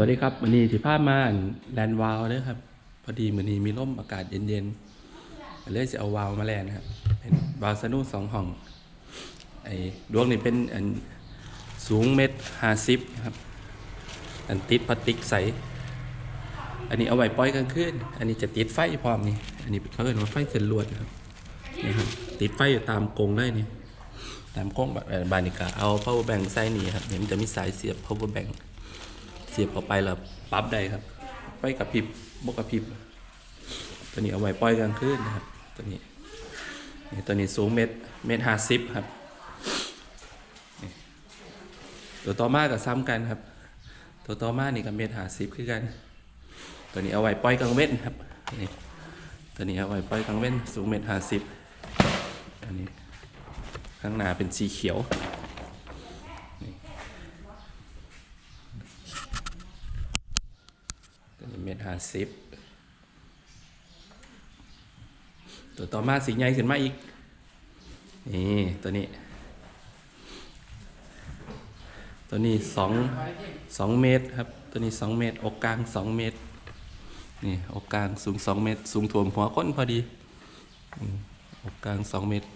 วัสดีครับวันนี้สิภาพมาแลนวาลเด้อครับ พอดีมื้อนี้มีลมอากาศเย็นๆเลยจะเอาวาลมาแลนครับเป็นวาลสนุสองห้องไอ้ดวงนี่เป็นอันสูงเมตรห้าสิบครับ อันติดพลาสติกใส อันนี้เอาไว้ปล่อยกลางคืนอันนี้จะติดไฟพร้อมนี่อันนี้เขาเรียกว่าไฟเส้นลวดนะครับนี่ครับติดไฟอยู่ตามกรงได้นี่ตามกรงแบบบานิกาเอา power bank ใส่นี่ครับเนี่ยมันจะมีสายเสียบ power bank สียบเข้าไปแล้วปรั๊บได้ครับไฟกระพริบบกกระพริบ ตัวนี้เอาไว้ปล่อยกลางคืนนะครับ ตัวนี้นี่ตัวนี้สูงเมตรเมตรห้าสิบครับ ตัวต่อมากับซ้ำกันครับ ตัวต่อมานี่กับเมตรห้าสิบคือกัน ตัวนี้เอาไว้ปล่อยกลางเว้นครับนี่ตัวนี้เอาไว้ปล่อยกลางเว้นสูงเมตรห้าสิบอันนี้ข้างหน้าเป็นสีเขียวนี่ตัวนี้เมตร ห้าสิบตัวต่อมาสีใหญ่ขึ้นมาอีก นี่ตัวนี้ ตัวนี้สองสองเมตรครับ ตัวนี้สองเมตร อกกลางสองเมตร นี่อกกลางสูงสองเมตร สูงถ่วมหัวก้นพอดี อกกลางสองเมตร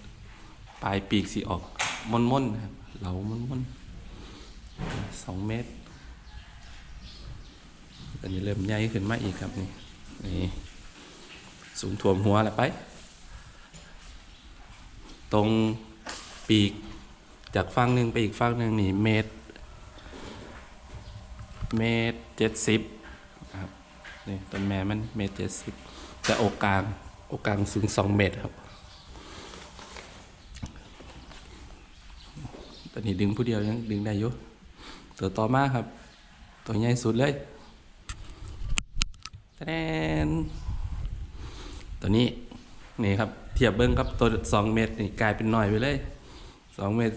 ปลายปีกสีออกม่อนม่นๆครับ เหลาม่อนม่นๆสองเมตร ตัวนี้เริ่มใหญ่ขึ้นมาอีกครับนี่นี่สูงถ่วมหัวแล้วไป ตรงปีกจากฝั่งหนึ่งไปอีกฝั่งหนึ่งนี่เมตร เมตรเจ็ดสิบครับนี่ต้นแม่มันเมตรเจ็ดสิบแต่อกกลางอกกลางสูงสองเมตรครับตอนนี้ดึงผู้เดียวยังดึงได้อยู่ตัวต่อมาครับ ตัวใหญ่สุดเลย แตนตัวนี้นี่ครับ เทียบเบิ้งกับตัวสองเมตรนี่กลายเป็นหน่อยไปเลยสองเมตร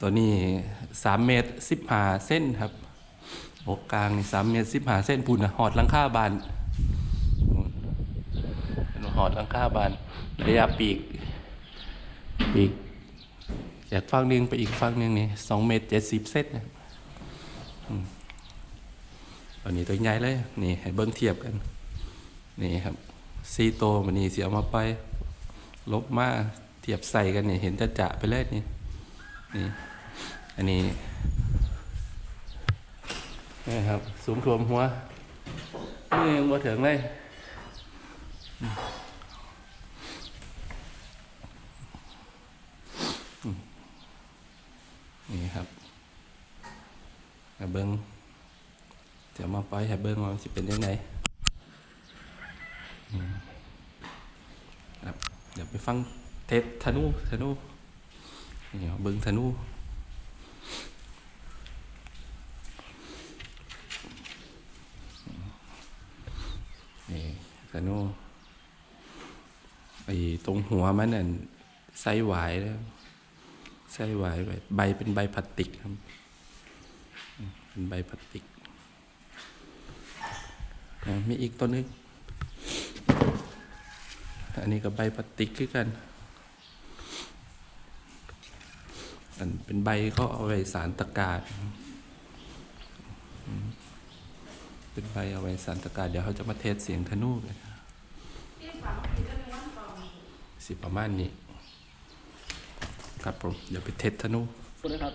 ตัวนี้สามเมตรสิบหาเส้นครับอกกลางนี่สามเมตรสิบหาเส้นปุ่นนะหอดลังคาบานหอดลังคาบานระยะปีกปีกจากฝั่งหนึ่งไปอีกฝั่งหนึ่งนี่สองเมตรเจ็ดสิบเซนนะ อืมตัวนี้ตัวใหญ่เลยนี่ให้เบิ้งเทียบกันนี่ครับซีโตมันนี่เสียมาไป ลบมาเทียบใส่กันนี่เห็นจะจะไปเลยนี่นี่อันนี้นี่ครับสูงทวมหัวนี่ยังบ่ถึงเลยนี่ครับเบิ้ง เดี๋ยวมาปล่อยให้เบิ้งว่ามันจะเป็นยังไงครับเดี๋ยวไปฟังเทสธนูธนูนี่เอาเบิ้งธนูนี่ธนูไอ้ตรงหัวมันนั่นไส้หวายแล้วไส้หวายใบใบเป็นใบพลาสติกครับเป็นใบพลาสติก มีอีกตัวนึง อันนี้ก็ใบพลาสติกคือกัน อันเป็นใบเขาเอาไว้สารตะการเป็นใบเอาไว้สารตะการเดี๋ยวเขาจะมาเทสเสียงธนูกันสิประมาณนี้ ครับผม เดี๋ยวไปเทสธนูครับ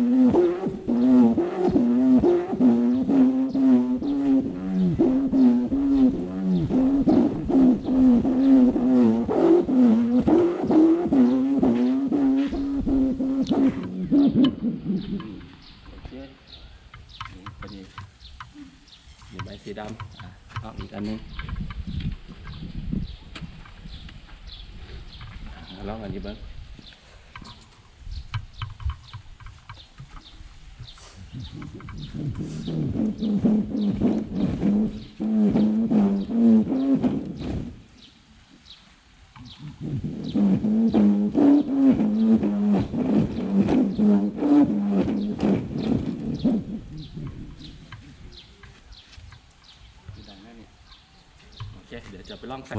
เดี๋ยวจะไปลองแฟ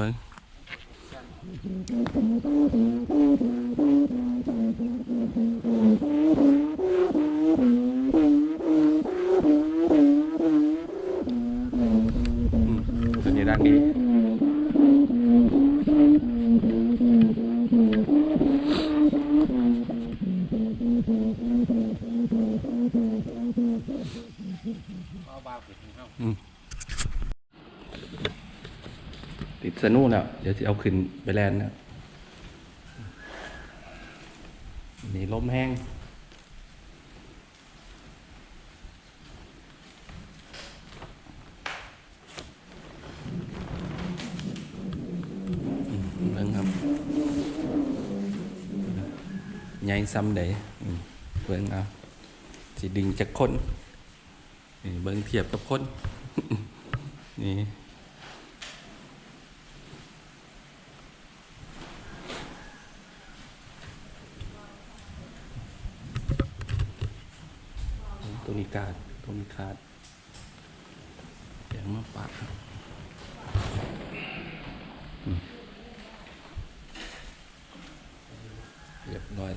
ติดสนู่นอะเดี๋ยวจะเอาขึ้นไปแลนด์นะนี่ลมแห้งเบิ่งครับใหญ่ซ้ำเดอืมเบิ่งเอา สิดึงจากคน นี่เบิ่งเทียบกับคน นี่ตัวนี้กาดตัวนี้ขาดเสียงมาปากครับเรียบร้อย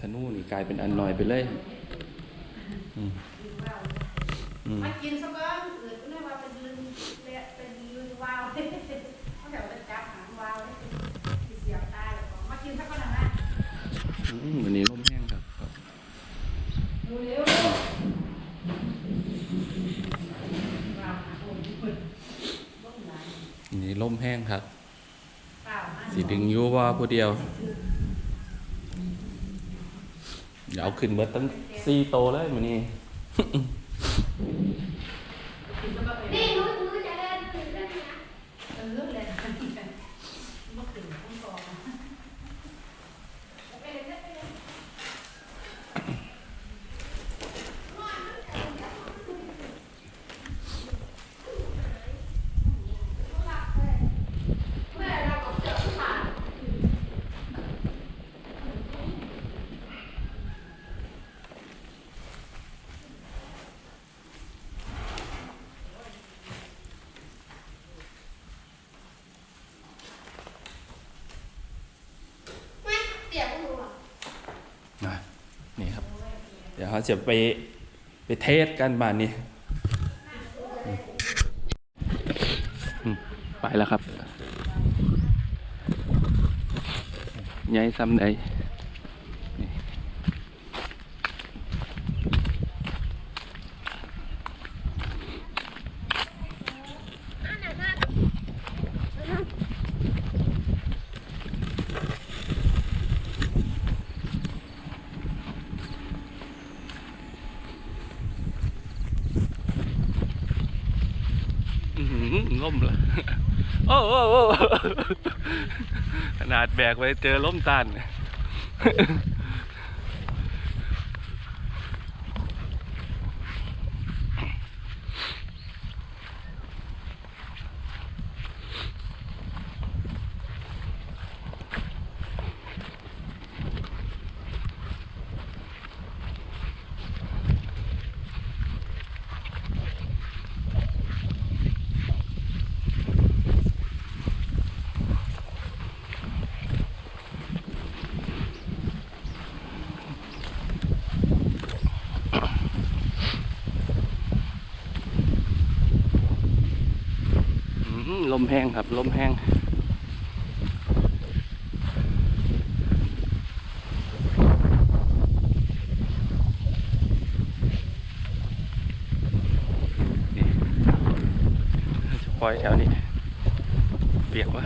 ธนูนี่กลายเป็นอันนอยไปเลย มอืมมากินซะก่อนเกิดก็เลยว่าเป็นลืมเละเป็นลืมวาวเขาเดี๋ยวจะจับหางวาวเลยสิเสียบตายแล้วก็มากินซะก่อนนะนะอืมวันนี้ลมแห้งครับเร็วนี่ลมแห้งครับ สีดึงยูว่าผู้เดียว เดี๋ยวเอาขึ้นเบิดตั้งสี่โตเลยมันนี่ กินซะก่อนเลย นี่หนูหนูจะเล่นถึงเรื่องนี้นะ เออเลยนะกินกันเมื่อคืนต้องกอง ไปเลยไปเลยเมื่อเราก็เจอผ่าน ไม่เดี๋ยวหนูอะ นะนี่ครับ เดี๋ยวเขา จะไปไปเทสกันบ้านนี้ ไปแล้วครับย้ายซ้ำใดนี่ อันไหนมาก อื้อหือ ล่มละโอ้โอ้ขนาดแบกไว้เจอล้มตัน ลมแห้งครับ ลมแห้งนี่ปล่อยแถวนี้ เปียกวะ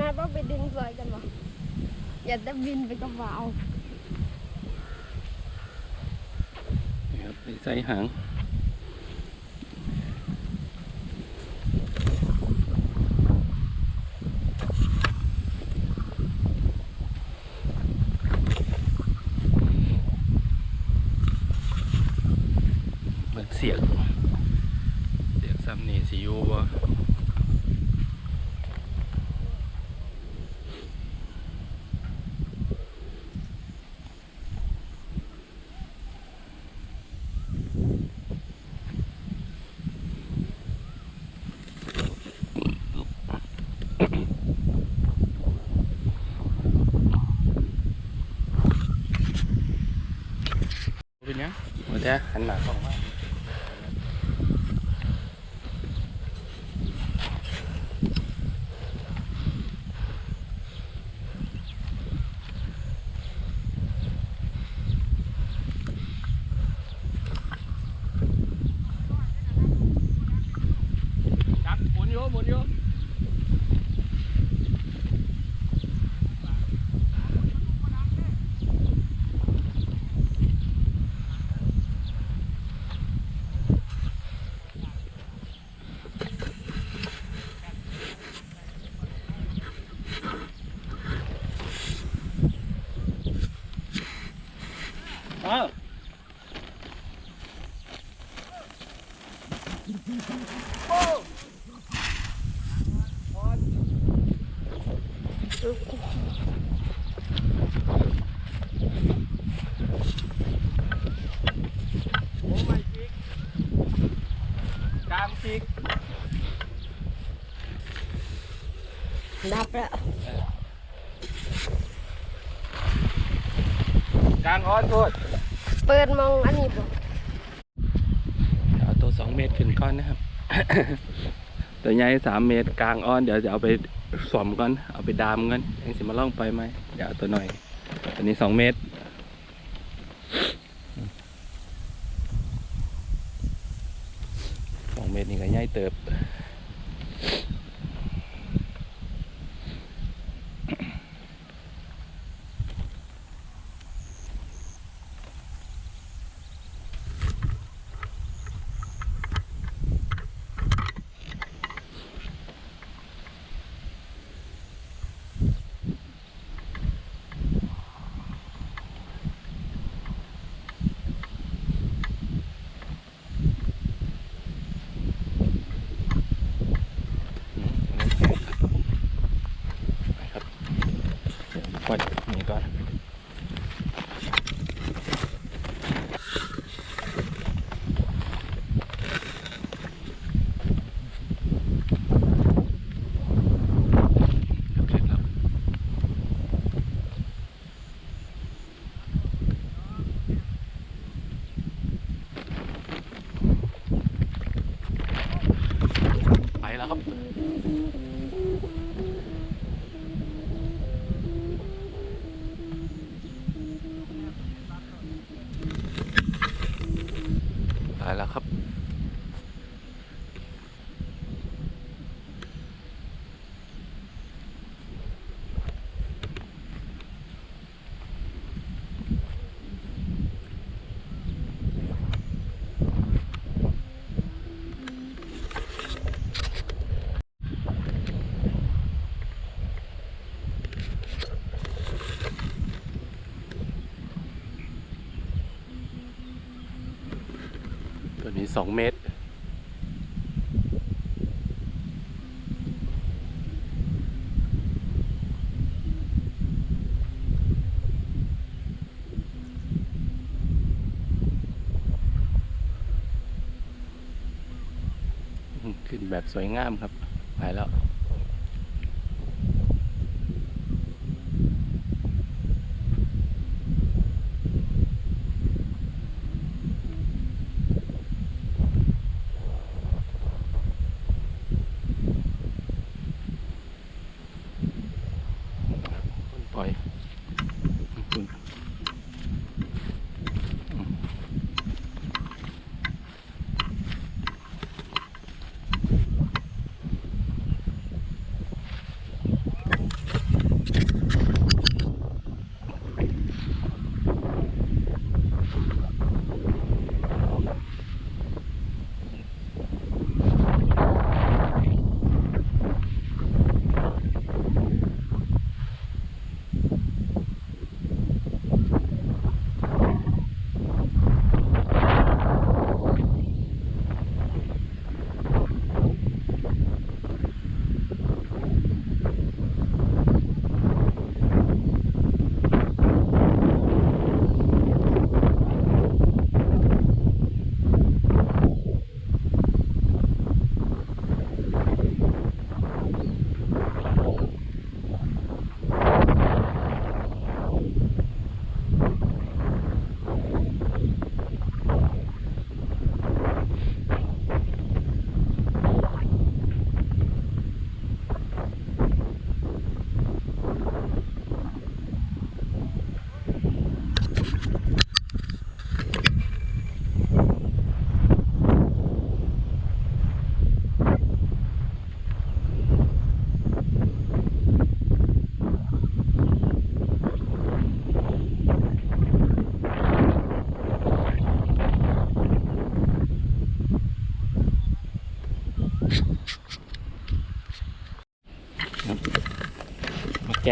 นา นาต้งไปดึงสวยกันวะอย่าจะบินไปกับวาว นี่ครับใส่หาง เหมือนเสียง เสียงซ้ำนี่สิอยูบ่ เดี๋ยวหันหน้ากล้องมาจับหมุนอยู่หมุนอยู่ อ้าวโอ้ไม่จิกกลางจิก ดับแล้วกลางออนพูดเปิดมองอันนี้บ่เอาตัวสองเมตรขึ้นก้อนนะครับ ตัวใหญ่สามเมตรกลางอ้อนเดี๋ยวจะเอาไปสวมก่อนเอาไปดามก่อนยังสิมาล่องไปไหมเดี๋ยวเอาตัวหน่อยตัวนี้สองเมตรสองเมตรนี่ก็ใหญ่เติบครับปล่อยนี่ก่อน โอเคครับ ไปแล้วครับ ตายแล้วครับ มีสองเมตร ขึ้นแบบสวยงามครับ ไปแล้ว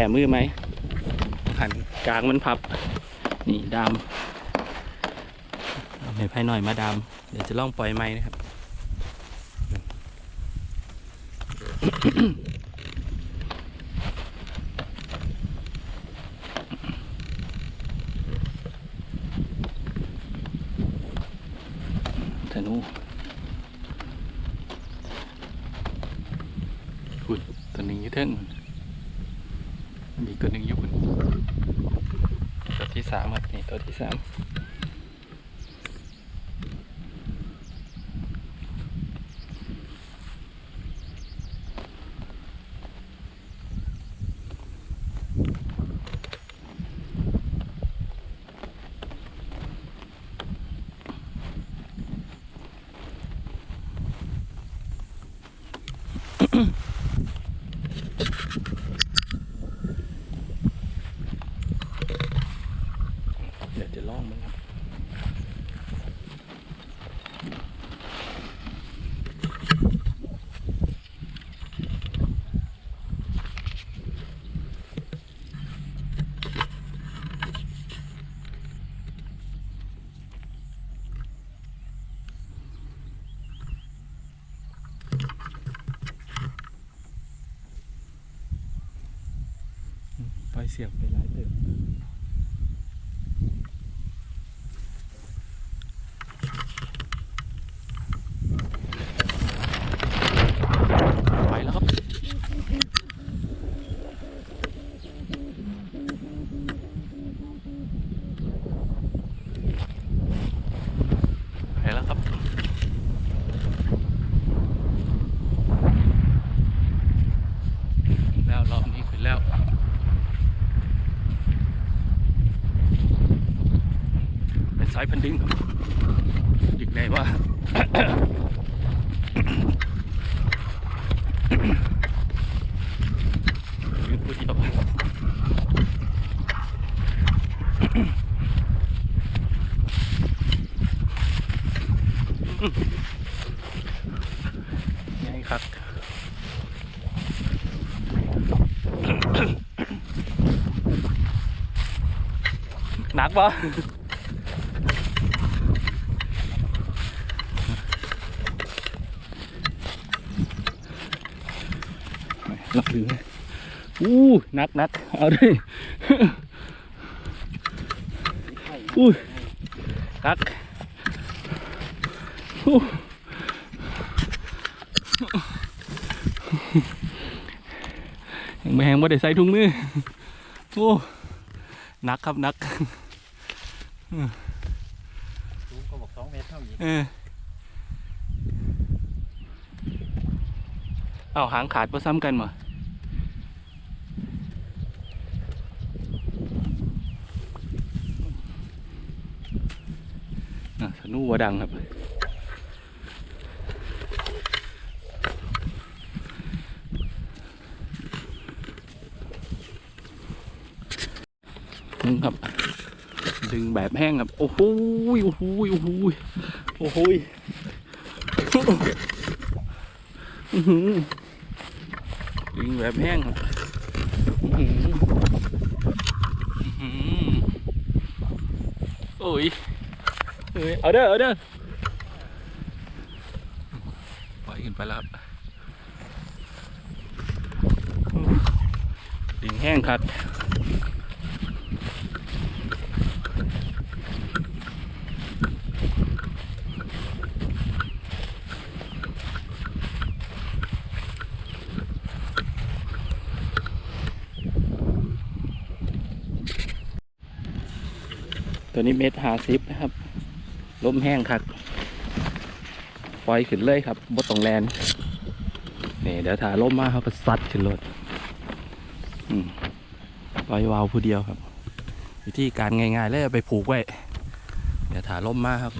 ก้มือไหมหันกลางมันพับ นี่ดามเอาให้ไพ่หน่อยมาดาม เดี๋ยวจะลองปล่อยไม้นะครับ ธนูคุณตัวหนึ่งอยี่เท่งมีตัวหนึ่งอยุคุณตัวที่สาม ครับนี่ตัวที่สามเดี๋ยวจะลองมันครับปล่อย เสียงไปหลายเติม ไปแล้วครับ ไปแล้วครับ แล้วรอบนี้ขึ้นแล้ว เป็นสายพันธุ์ดึงดึกได้ว่ายืนผู้เดียวไงครับหนักปะรับถือ อู้นักนักเอาดิอู้นักอู้ยังไม่แหงบ่ได้ใส่ถุงมือโอ้นักครับนักสูงก็บอกสองเมตรเท่านี้เอาหางขาดบ่ซ้ำกันมา อะสนุวัวดังครับ ดึงครับ ดึงแบบแห้งครับ โอ้โหโอ้โหโอ้โหโอ้โหยอื้อหือดึงแบบแห้งครับอื้อหืออื้อหือโอ้ย เอ้ยเอาเด้อเอาเด้อปล่อยขึ้นไปแล้วครับดึงแห้งครับตัวนี้เม็ดหาซิปนะครับ ลมแห้งครับปล่อยขึ้นเลยครับบดตองแลนนี่เดี๋ยวถ้าลมมาเขาก็ซัดขึ้นรถปล่อยวาวผู้เดียวครับ วิธีการง่ายๆเลยไปผูกไว้ เดี๋ยวถ้าลมมาครับ